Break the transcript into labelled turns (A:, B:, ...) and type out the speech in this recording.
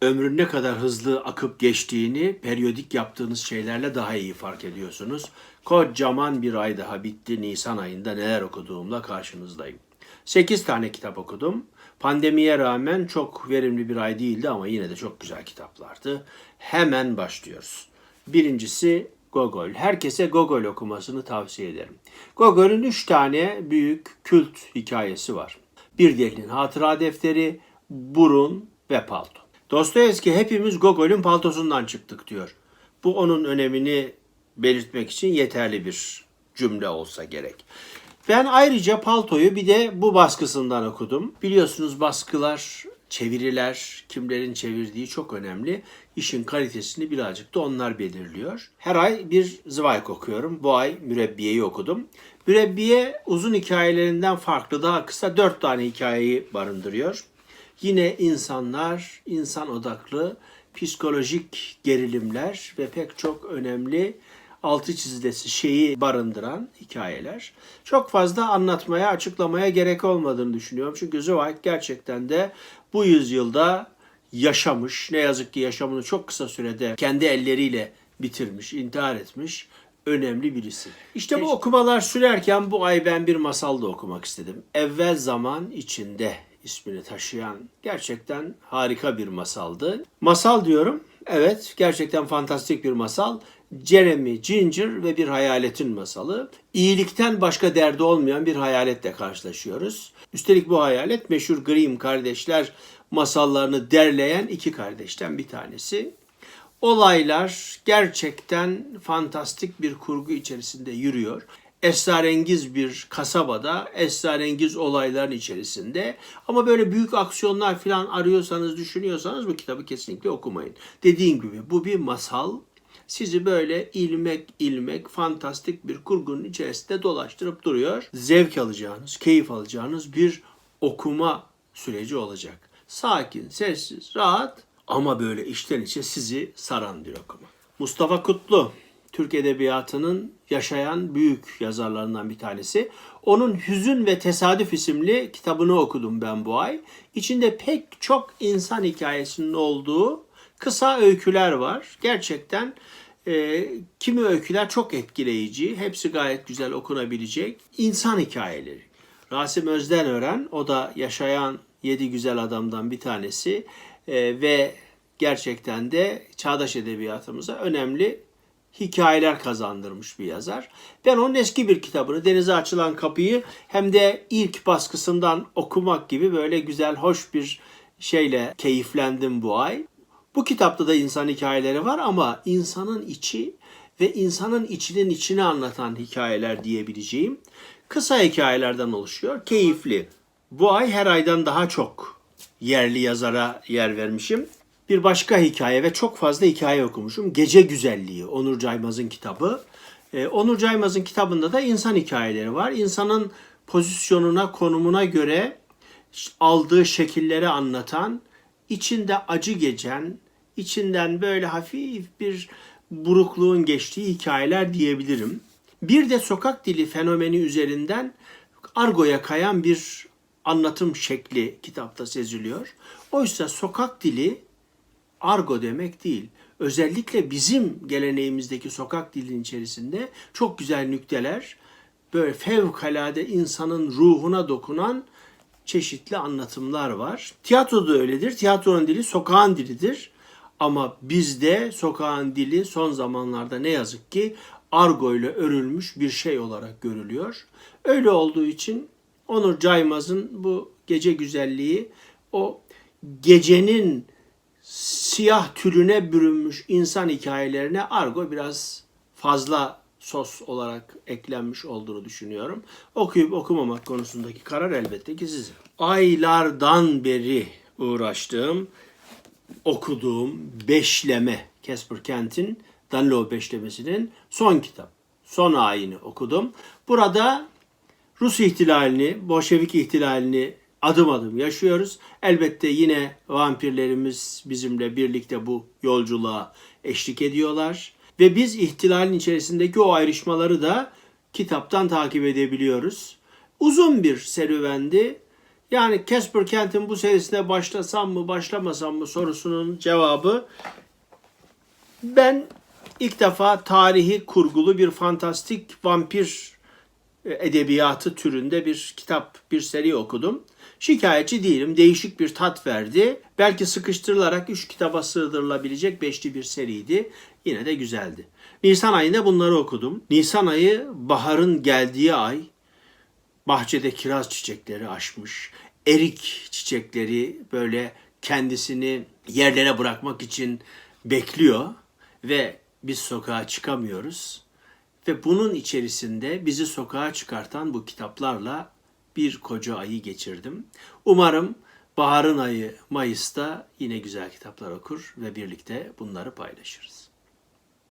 A: ömrün ne kadar hızlı akıp geçtiğini periyodik yaptığınız şeylerle daha iyi fark ediyorsunuz. Kocaman bir ay daha bitti. Nisan ayında neler okuduğumla karşınızdayım. 8 tane kitap okudum. Pandemiye rağmen çok verimli bir ay değildi ama yine de çok güzel kitaplardı. Hemen başlıyoruz. Birincisi Gogol. Herkese Gogol okumasını tavsiye ederim. Gogol'ün üç tane büyük kült hikayesi var. Bir delinin hatıra defteri, burun ve palto. Dostoyevski hepimiz Gogol'ün paltosundan çıktık diyor. Bu onun önemini belirtmek için yeterli bir cümle olsa gerek. Ben ayrıca paltoyu bir de bu baskısından okudum. Biliyorsunuz baskılar, çeviriler, kimlerin çevirdiği çok önemli. İşin kalitesini birazcık da onlar belirliyor. Her ay bir Zweig okuyorum. Bu ay Mürebbiye'yi okudum. Mürebbiye uzun hikayelerinden farklı daha kısa dört tane hikayeyi barındırıyor. Yine insanlar, insan odaklı, psikolojik gerilimler ve pek çok önemli altı çizilesi şeyi barındıran hikayeler. Çok fazla anlatmaya, açıklamaya gerek olmadığını düşünüyorum. Çünkü Zweig gerçekten de bu yüzyılda yaşamış, ne yazık ki yaşamını çok kısa sürede kendi elleriyle bitirmiş, intihar etmiş önemli birisi. İşte bu okumalar sürerken bu ay ben bir masal da okumak istedim. Evvel zaman içinde ismini taşıyan gerçekten harika bir masaldı. Masal diyorum. Evet, gerçekten fantastik bir masal. Jeremy, Ginger ve bir hayaletin masalı. İyilikten başka derdi olmayan bir hayaletle karşılaşıyoruz. Üstelik bu hayalet meşhur Grimm kardeşler masallarını derleyen iki kardeşten bir tanesi. Olaylar gerçekten fantastik bir kurgu içerisinde yürüyor. Esrarengiz bir kasabada, esrarengiz olayların içerisinde. Ama böyle büyük aksiyonlar falan arıyorsanız, düşünüyorsanız bu kitabı kesinlikle okumayın. Dediğim gibi bu bir masal. Sizi böyle ilmek ilmek fantastik bir kurgunun içerisinde dolaştırıp duruyor. Zevk alacağınız, keyif alacağınız bir okuma süreci olacak. Sakin, sessiz, rahat ama böyle içten içe sizi saran bir okuma. Mustafa Kutlu, Türk Edebiyatı'nın yaşayan büyük yazarlarından bir tanesi. Onun Hüzün ve Tesadüf isimli kitabını okudum ben bu ay. İçinde pek çok insan hikayesinin olduğu kısa öyküler var. Gerçekten e, kimi öyküler çok etkileyici. Hepsi gayet güzel okunabilecek insan hikayeleri. Rasim Özdenören, o da yaşayan yedi güzel adamdan bir tanesi e, ve gerçekten de çağdaş edebiyatımıza önemli hikayeler kazandırmış bir yazar. Ben onun eski bir kitabını Denize Açılan Kapıyı hem de ilk baskısından okumak gibi böyle güzel, hoş bir şeyle keyiflendim bu ay. Bu kitapta da insan hikayeleri var ama insanın içi ve insanın içinin içini anlatan hikayeler diyebileceğim kısa hikayelerden oluşuyor. Keyifli. Bu ay her aydan daha çok yerli yazara yer vermişim. Bir başka hikaye ve çok fazla hikaye okumuşum. Gece Güzelliği, Onur Caymaz'ın kitabı. Ee, Onur Caymaz'ın kitabında da insan hikayeleri var. İnsanın pozisyonuna, konumuna göre aldığı şekilleri anlatan, içinde acı geçen, içinden böyle hafif bir burukluğun geçtiği hikayeler diyebilirim. Bir de sokak dili fenomeni üzerinden argoya kayan bir anlatım şekli kitapta seziliyor. Oysa sokak dili argo demek değil. Özellikle bizim geleneğimizdeki sokak dilinin içerisinde çok güzel nükteler, böyle fevkalade insanın ruhuna dokunan çeşitli anlatımlar var. Tiyatro da öyledir. Tiyatronun dili sokağın dilidir. Ama bizde sokağın dili son zamanlarda ne yazık ki argo ile örülmüş bir şey olarak görülüyor. Öyle olduğu için Onur Caymaz'ın bu gece güzelliği o gecenin siyah tülüne bürünmüş insan hikayelerine argo biraz fazla sos olarak eklenmiş olduğunu düşünüyorum. Okuyup okumamak konusundaki karar elbette ki sizin. Aylardan beri uğraştığım, okuduğum Beşleme, Casper Kent'in Danilo Beşlemesi'nin son kitap. Son ayini okudum. Burada Rus ihtilalini, Bolşevik ihtilalini adım adım yaşıyoruz. Elbette yine vampirlerimiz bizimle birlikte bu yolculuğa eşlik ediyorlar. Ve biz ihtilalin içerisindeki o ayrışmaları da kitaptan takip edebiliyoruz. Uzun bir serüvendi. Yani Casper Kent'in bu serisine başlasam mı başlamasam mı sorusunun cevabı ben ilk defa tarihi kurgulu bir fantastik vampir edebiyatı türünde bir kitap, bir seri okudum. Şikayetçi değilim. Değişik bir tat verdi. Belki sıkıştırılarak üç kitaba sığdırılabilecek beşli bir seriydi. Yine de güzeldi. Nisan ayında bunları okudum. Nisan ayı baharın geldiği ay. Bahçede kiraz çiçekleri açmış. Erik çiçekleri böyle kendisini yerlere bırakmak için bekliyor ve biz sokağa çıkamıyoruz. Ve bunun içerisinde bizi sokağa çıkartan bu kitaplarla bir koca ayı geçirdim. Umarım baharın ayı Mayıs'ta yine güzel kitaplar okur ve birlikte bunları paylaşırız.